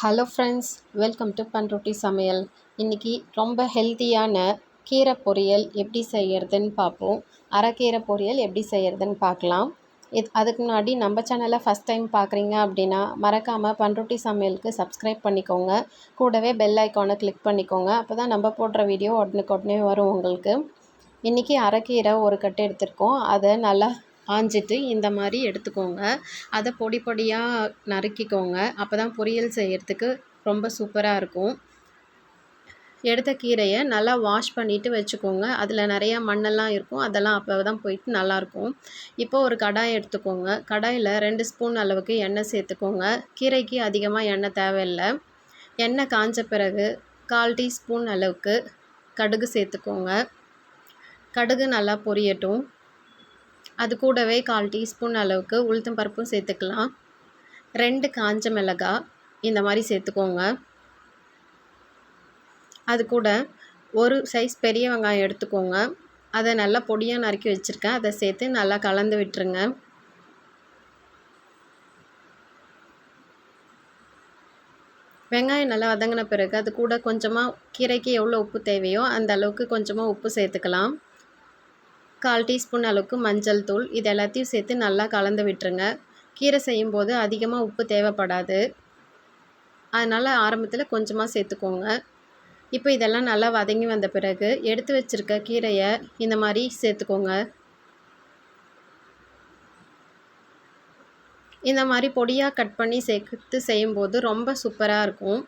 Hello friends welcome to Panruti சமையல் இன்றைக்கி ரொம்ப ஹெல்த்தியான கீரை பொரியல் எப்படி செய்கிறதுன்னு பார்ப்போம். அரைக்கீரை பொரியல் எப்படி செய்கிறதுன்னு பார்க்கலாம். இது அதுக்கு முன்னாடி நம்ம சேனலை ஃபஸ்ட் டைம் பார்க்குறீங்க அப்படின்னா மறக்காமல் பண்ருட்டி சமையலுக்கு சப்ஸ்கிரைப் பண்ணிக்கோங்க. கூடவே பெல் ஐக்கானை கிளிக் பண்ணிக்கோங்க. அப்போ தான் நம்ம போடுற வீடியோ உடனுக்கு உடனே வரும் உங்களுக்கு. இன்றைக்கி அரைக்கீரை ஒரு கட்டு எடுத்திருக்கோம். அதை நல்லா ஆஞ்சிட்டு இந்த மாதிரி எடுத்துக்கோங்க. அதை பொடி பொடியாக நறுக்கிக்கோங்க. அப்போ தான் பொரியல் செய்கிறதுக்கு ரொம்ப சூப்பராக இருக்கும். எடுத்த கீரையை நல்லா வாஷ் பண்ணிவிட்டு வச்சுக்கோங்க. அதில் நிறையா மண்ணெல்லாம் இருக்கும். அதெல்லாம் அப்போ தான் போயிட்டு நல்லாயிருக்கும் இப்போ ஒரு கடாய் எடுத்துக்கோங்க. கடாயில் ரெண்டு ஸ்பூன் அளவுக்கு எண்ணெய் சேர்த்துக்கோங்க. கீரைக்கு அதிகமாக எண்ணெய் தேவையில்லை. எண்ணெய் காஞ்ச பிறகு கால் டீஸ்பூன் அளவுக்கு கடுகு சேர்த்துக்கோங்க. கடுகு நல்லா பொரியட்டும். அது கூடவே கால் டீஸ்பூன் அளவுக்கு உளுத்தம் பருப்பும் சேர்த்துக்கலாம். ரெண்டு காஞ்ச மிளகாய் இந்த மாதிரி சேர்த்துக்கோங்க. அது கூட ஒரு சைஸ் பெரிய வெங்காயம் எடுத்துக்கோங்க. அதை நல்லா பொடியாக நறுக்கி வச்சுருக்கேன். அதை சேர்த்து நல்லா கலந்து விட்டுருங்க. வெங்காயம் நல்லா வதங்கின பிறகு அது கூட கொஞ்சமாக கீரைக்கு எவ்வளோ உப்பு தேவையோ அந்த அளவுக்கு கொஞ்சமாக உப்பு சேர்த்துக்கலாம். கால் டீஸ்பூன் அளவுக்கு மஞ்சள் தூள். இது எல்லாத்தையும் சேர்த்து நல்லா கலந்து விட்டுருங்க. கீரை செய்யும்போது அதிகமாக உப்பு தேவைப்படாது. அதனால் ஆரம்பத்தில் கொஞ்சமாக சேர்த்துக்கோங்க. இப்போ இதெல்லாம் நல்லா வதங்கி வந்த பிறகு எடுத்து வச்சுருக்க கீரையை இந்த மாதிரி சேர்த்துக்கோங்க. இந்த மாதிரி பொடியாக கட் பண்ணி சேர்த்து செய்யும்போது ரொம்ப சூப்பராக இருக்கும்.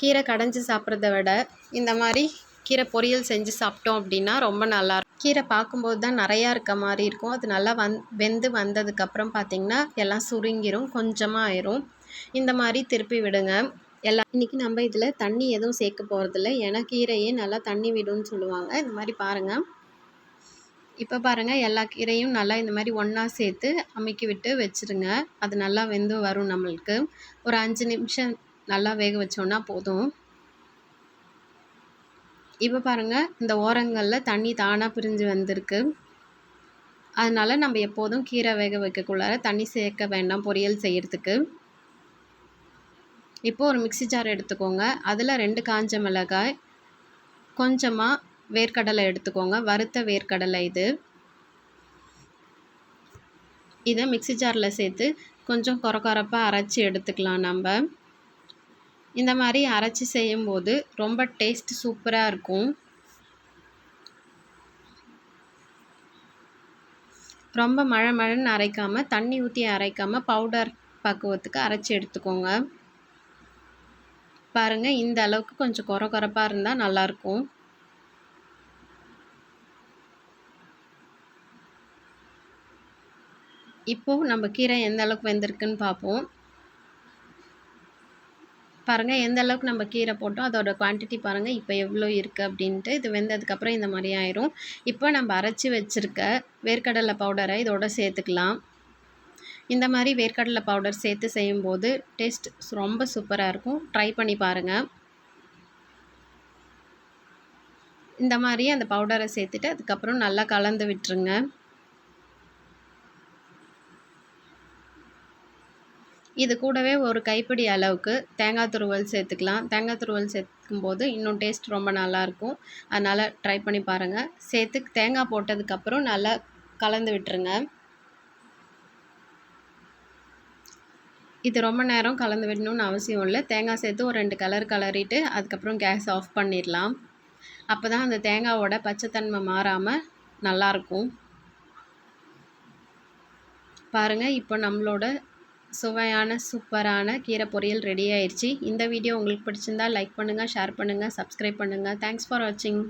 கீரை கடைஞ்சி சாப்பிட்றத விட இந்த மாதிரி கீரை பொரியல் செஞ்சு சாப்பிட்டோம் அப்படின்னா ரொம்ப நல்லாயிருக்கும் கீரை பார்க்கும்போது தான் நிறையா இருக்க மாதிரி இருக்கும். அது நல்லா வந் வெந்து வந்ததுக்கப்புறம் பார்த்திங்கன்னா எல்லாம் சுருங்கிரும் கொஞ்சமாக ஆயிரும். இந்த மாதிரி திருப்பி விடுங்க. எல்லாம் இன்றைக்கி நம்ம இதில் தண்ணி எதுவும் சேர்க்க போகிறதில்ல ஏன்னா கீரையே நல்லா தண்ணி விடும்னு சொல்லுவாங்க. இந்த மாதிரி பாருங்கள் இப்போ பாருங்கள் எல்லா கீரையும் நல்லா இந்த மாதிரி ஒன்றா சேர்த்து அமைக்கி விட்டு வச்சுருங்க. அது நல்லா வெந்து வரும் நம்மளுக்கு. ஒரு அஞ்சு நிமிஷம் நல்லா வேக வச்சோன்னா போதும். இப்போ பாருங்கள் இந்த ஓரங்களில் தண்ணி தானாக பிரிஞ்சு வந்திருக்கு. அதனால் நம்ம எப்போதும் கீரை வேக வைக்கக்குள்ளார தண்ணி சேர்க்க வேண்டாம் பொரியல் செய்கிறதுக்கு இப்போது ஒரு மிக்சி ஜார் எடுத்துக்கோங்க. அதில் ரெண்டு காஞ்ச மிளகாய் கொஞ்சமாக வேர்க்கடலை எடுத்துக்கோங்க. வறுத்த வேர்க்கடலை இது. இதை மிக்சி ஜாரில் சேர்த்து கொஞ்சம் கொர கொரப்பாக அரைச்சி எடுத்துக்கலாம் நம்ம. இந்த மாதிரி அரைச்சி செய்யும்போது ரொம்ப டேஸ்ட் சூப்பராக இருக்கும். ரொம்ப மழை மழைன்னு அரைக்காமல் தண்ணி ஊற்றி அரைக்காமல் பவுடர் பக்குவத்துக்கு அரைச்சி எடுத்துக்கோங்க. பாருங்கள் இந்த அளவுக்கு கொஞ்சம் குறை குறைப்பாக இருந்தால் நல்லாயிருக்கும் இப்போது நம்ம கீரை எந்த அளவுக்கு வெந்திருக்குன்னு பார்ப்போம் பாருங்கள் எந்த அளவுக்கு நம்ம கீரை போட்டோம் அதோட குவான்டிட்டி பாருங்கள் இப்போ எவ்வளோ இருக்குது அப்படின்ட்டு இது வெந்ததுக்கப்புறம் இந்த மாதிரி ஆயிரும். இப்போ நம்ம அரைச்சி வச்சுருக்க வேர்க்கடலை பவுடரை இதோட சேர்த்துக்கலாம். இந்த மாதிரி வேர்க்கடலை பவுடர் சேர்த்து செய்யும்போது டேஸ்ட் ரொம்ப சூப்பராக இருக்கும். ட்ரை பண்ணி பாருங்கள் இந்த மாதிரி அந்த பவுடரை சேர்த்துட்டு அதுக்கப்புறம் நல்லா கலந்து விட்டுருங்க. இது கூடவே ஒரு கைப்பிடி அளவுக்கு தேங்காய் துருவல் சேர்த்துக்கலாம். தேங்காய் துருவல் சேர்க்கும்போது இன்னும் டேஸ்ட் ரொம்ப நல்லாயிருக்கும். அதனால் ட்ரை பண்ணி பாருங்கள் சேர்த்து தேங்காய் போட்டதுக்கப்புறம் நல்லா கலந்து விட்டுருங்க. இது ரொம்ப நேரம் கலந்து விடணும்னு அவசியம் இல்லை. தேங்காய் சேர்த்து ஒரு ரெண்டு கலர் கலரிட்டு அதுக்கப்புறம் கேஸ் ஆஃப் பண்ணிடலாம். அப்போ தான் அந்த தேங்காவோட பச்சைத்தன்மை மாறாமல் நல்லாயிருக்கும். பாருங்கள் இப்போ நம்மளோட சுவையான சூப்பரான கீரை பொரியல் ரெடி ஆயிடுச்சு இந்த வீடியோ உங்களுக்கு பிடிச்சிருந்தா லைக் பண்ணுங்கள் ஷேர் பண்ணுங்கள் சப்ஸ்கிரைப் பண்ணுங்கள் தேங்க்ஸ் ஃபார் வாட்சிங்